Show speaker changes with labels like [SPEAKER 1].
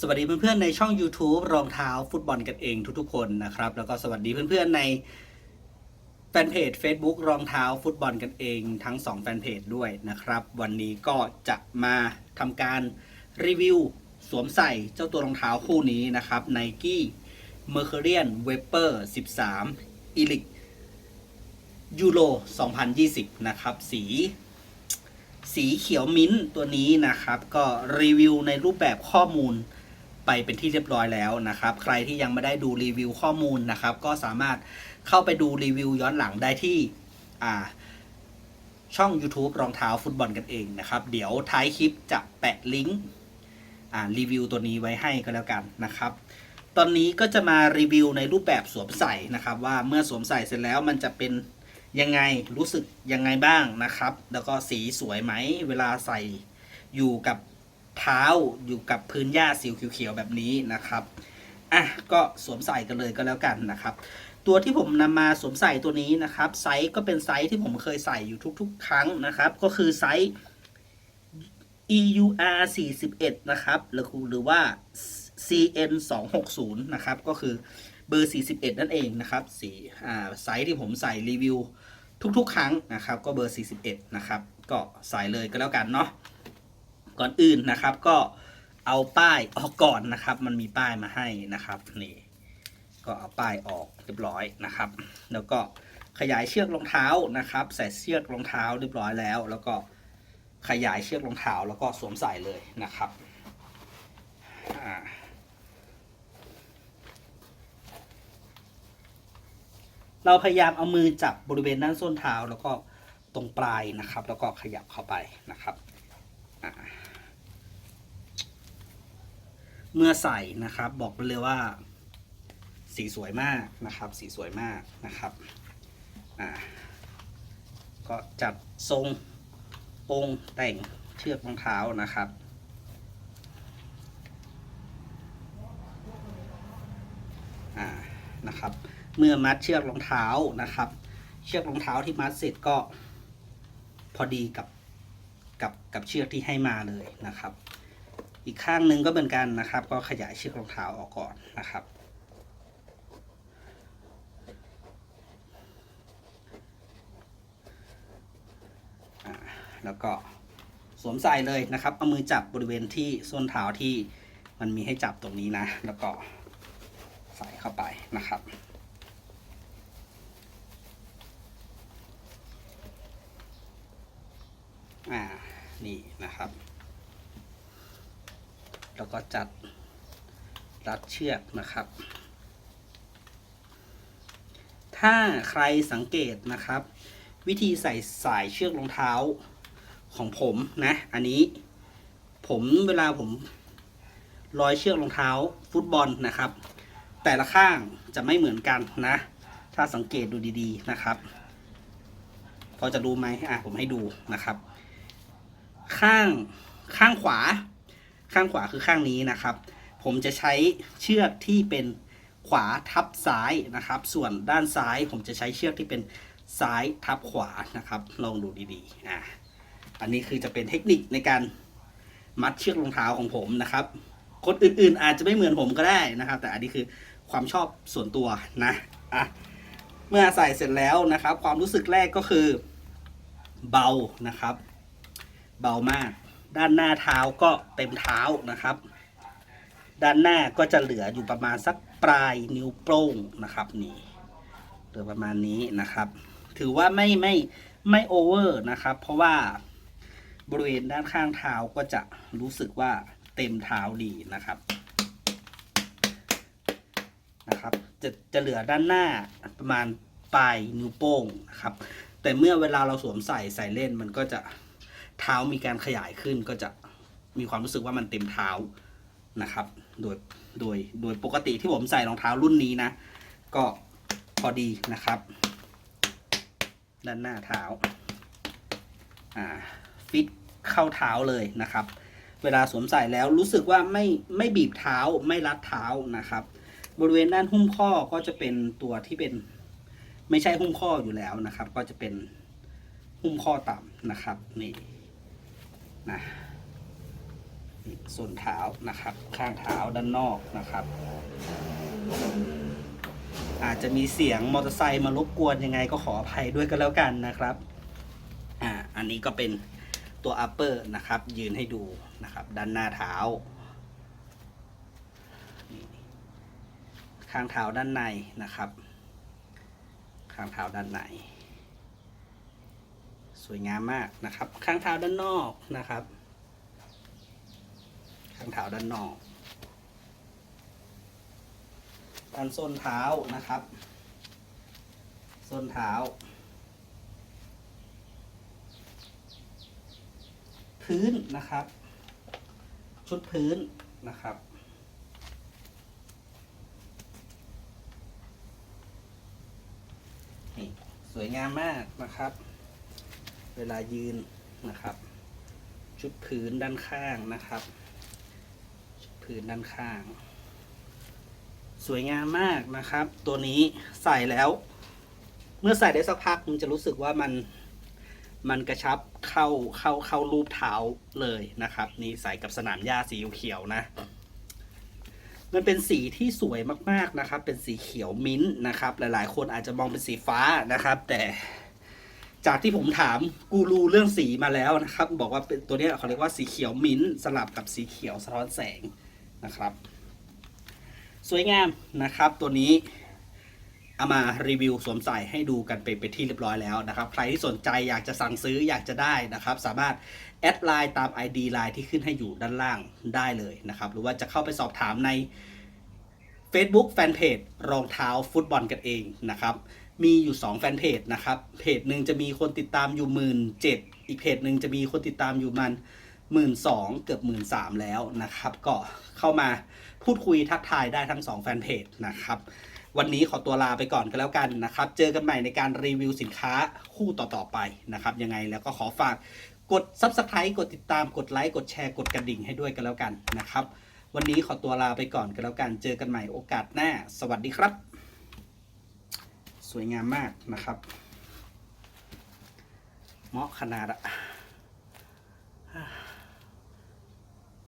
[SPEAKER 1] สวัสดีเพื่อนๆในช่อง YouTube รองเท้าฟุตบอลกันเองทุกๆคนนะครับ แล้วก็สวัสดีเพื่อนๆในแฟนเพจ Facebook รองเท้าฟุตบอลกันเองทั้ง 2 แฟนเพจด้วยนะครับ วันนี้ก็จะมาทำการรีวิวสวมใส่เจ้าตัวรองเท้าคู่นี้นะครับ Nike Mercurian Vapor 13 Elite Euro 2020 นะครับ สี สีเขียวมิ้นท์ตัวนี้นะครับ ก็รีวิวในรูปแบบข้อมูล ไปเป็นที่เรียบร้อยแล้วนะครับ ใครที่ยังไม่ได้ดูรีวิวข้อมูลนะครับ ก็สามารถเข้าไปดูรีวิวย้อนหลังได้ที่ช่อง YouTube รองเท้าฟุตบอลกันเองนะครับ เดี๋ยวท้ายคลิปจะแปะลิงก์รีวิวตัวนี้ไว้ให้ก็แล้วกันนะครับ ตอนนี้ก็จะมารีวิวในรูปแบบสวมใส่นะครับ ว่าเมื่อสวมใส่เสร็จแล้วมันจะเป็นยังไงรู้สึกยังไงบ้างนะครับ แล้วก็สีสวยไหมเวลาใส่อยู่กับ เท้าอยู่กับพื้นหญ้าสีเขียวๆแบบนี้นะครับอะก็สวมใส่กันเลยก็แล้วกันนะครับ ตัวที่ผมนำมาสวมใส่ตัวนี้นะครับ ไซส์ก็เป็นไซส์ที่ผมเคยใส่อยู่ทุก ๆ ครั้งนะครับ ก็คือไซส์ EUR 41นะครับหรือหรือว่า CN 260นะครับก็คือเบอร์ 41 นั่นเองนะครับสีอ่าไซส์ที่ผมใส่รีวิวทุกๆ ครั้งนะครับ ก็เบอร์ 41 นะครับ ก็ใส่เลยก็แล้วกันเนาะ ก่อนอื่นนะครับ ก็เอาป้ายออกก่อนนะครับ มันมีป้ายมาให้นะครับนี่ก็เอาป้ายออกเรียบร้อยนะครับ แล้วก็ขยายเชือกรองเท้านะครับ ใส่เชือกรองเท้าเรียบร้อยแล้ว แล้วก็ขยายเชือกรองเท้าแล้วก็สวมใส่เลยนะครับเราพยายามเอามือจับบริเวณด้านส้นเท้าแล้วก็ตรงปลายนะครับ แล้วก็ขยับเข้าไปนะครับอ่า เมื่อใส่นะครับ บอกไปเลยว่า สีสวยมากนะครับ สีสวยมากนะครับอ่าก็จัดทรงองค์แต่งเชือกรองเท้านะครับอ่านะครับ เมื่อมัดเชือกรองเท้านะครับ เชือกรองเท้าที่มัดเสร็จก็พอดีกับกับกับเชือกที่ให้มาเลยนะครับ อีกข้างหนึ่งก็เหมือนกันนะครับ ก็ขยายเชือกรองเท้าออกก่อนนะครับ แล้วก็สวมใส่เลยนะครับ เอามือจับบริเวณที่ส้นเท้าที่มันมีให้จับตรงนี้นะ แล้วก็ใส่เข้าไปนะครับอ่านี่นะครับ แล้วก็จัดรัดเชือกนะครับ ถ้าใครสังเกตนะครับ วิธีใส่สายเชือกรองเท้าของผมนะ อันนี้ผมเวลาผมร้อยเชือกรองเท้าฟุตบอลนะครับ แต่ละข้างจะไม่เหมือนกันนะ ถ้าสังเกตดูดีๆนะครับพอจะรู้ไหมอะผมให้ดูนะครับ ข้างข้างขวา ข้างขวาคือข้างนี้นะครับ ผมจะใช้เชือกที่เป็นขวาทับซ้ายนะครับ ส่วนด้านซ้ายผมจะใช้เชือกที่เป็นซ้ายทับขวานะครับ ลองดูดีๆอะอันนี้คือจะเป็นเทคนิคในการมัดเชือกรองเท้าของผมนะครับ คนอื่นๆอาจจะไม่เหมือนผมก็ได้นะครับ แต่อันนี้คือความชอบส่วนตัวนะอะเมื่อใส่เสร็จแล้วนะครับ ความรู้สึกแรกก็คือเบานะครับ เบามาก ด้านหน้าเท้าก็เต็มเท้านะครับ ด้านหน้าก็จะเหลืออยู่ประมาณสักปลายนิ้วโป้งนะครับนี่เหลือประมาณนี้นะครับ ถือว่าไม่ไม่ไม่โอเวอร์นะครับ เพราะว่าบริเวณด้านข้างเท้าก็จะรู้สึกว่าเต็มเท้าดีนะครับนะครับ จะจะเหลือด้านหน้าประมาณปลายนิ้วโป้งนะครับ แต่เมื่อเวลาเราสวมใส่ใส่เล่นมันก็จะ เท้ามีการขยายขึ้นก็จะมีความรู้สึกว่ามันเต็มเท้านะครับ โดยโดยโดยปกติที่ผมใส่รองเท้ารุ่นนี้นะ ก็พอดีนะครับ ด้านหน้าเท้าอ่าฟิตเข้าเท้าเลยนะครับ เวลาสวมใส่แล้วรู้สึกว่าไม่ไม่บีบเท้าไม่รัดเท้านะครับ บริเวณด้านหุ้มข้อก็จะเป็นตัวที่เป็นไม่ใช่หุ้มข้ออยู่แล้วนะครับ ก็จะเป็นหุ้มข้อต่ำนะครับนี่ นะส่วนเท้านะครับ ข้างเท้าด้านนอกนะครับ อาจจะมีเสียงมอเตอร์ไซค์มารบกวนยังไงก็ขออภัยด้วยกันแล้วกันนะครับอ่าอันนี้ก็เป็นตัว upper นะครับ ยืนให้ดูนะครับ ด้านหน้าเท้า ข้างเท้าด้านในนะครับ ข้างเท้าด้านใน สวยงามมากนะครับ ข้างเท้าด้านนอกนะครับ ข้างเท้าด้านนอกด้านส้นเท้านะครับ ส้นเท้า พื้นนะครับ ชุดพื้นนะครับนี่สวยงามมากนะครับ เวลายืนนะครับ ชุดพื้นด้านข้างนะครับ ชุดพื้นด้านข้าง สวยงามมากนะครับ ตัวนี้ใส่แล้ว เมื่อใส่ได้สักพักมันจะรู้สึกว่ามันมันกระชับเข้าเข้าเข้ารูปเท้าเลยนะครับ นี่ใส่กับสนามหญ้าสีเขียวนะ มันเป็นสีที่สวยมากๆนะครับ เป็นสีเขียวมิ้นท์นะครับ หลายๆ คนอาจจะมองเป็นสีฟ้านะครับ แต่ จากที่ผมถามกูรูเรื่องสีมาแล้วนะครับ บอกว่าเป็นตัวนี้เขาเรียกว่าสีเขียวมิ้นท์สลับกับสีเขียวสะท้อนแสงนะครับ สวยงามนะครับ ตัวนี้เอามารีวิวสวมใส่ให้ดูกันไปเป็นที่เรียบร้อยแล้วนะครับ ใครที่สนใจอยากจะสั่งซื้ออยากจะได้นะครับ สามารถแอดไลน์ตาม ID ไลน์ที่ขึ้นให้อยู่ด้านล่างได้เลยนะครับ หรือว่าจะเข้าไปสอบถามใน Facebook Fanpage รองเท้าฟุตบอลกันเองนะครับ มีอยู่ 2 แฟนเพจนะครับ เพจหนึ่งจะมีคนติดตามอยู่หมื่นเอีกเพจหนึ่งจะมีคนติดตามอยู่มันหมื่นสองเกือบหมื่นสามแล้วนะครับ ก็เข้ามาพูดคุยทักทายได้ทั้ง 2 แฟนเพจนะครับ วันนี้ขอตัวลาไปก่อนกันแล้วกันนะครับ เจอกันใหม่ในการรีวิวสินค้าคู่ต่อๆไปนะครับ ยังไงแล้วก็ขอฝากกด Subscribe กดติดตามกดไลค์กดแชร์กดกระดิ่งให้ด้วยกันแล้วกันนะครับ วันนี้ขอตัวลาไปก่อนกันแล้วกัน เจอกันใหม่โอกาสหน้า สวัสดีครับ สวยงามมากนะครับ เหมาะขนาดอะ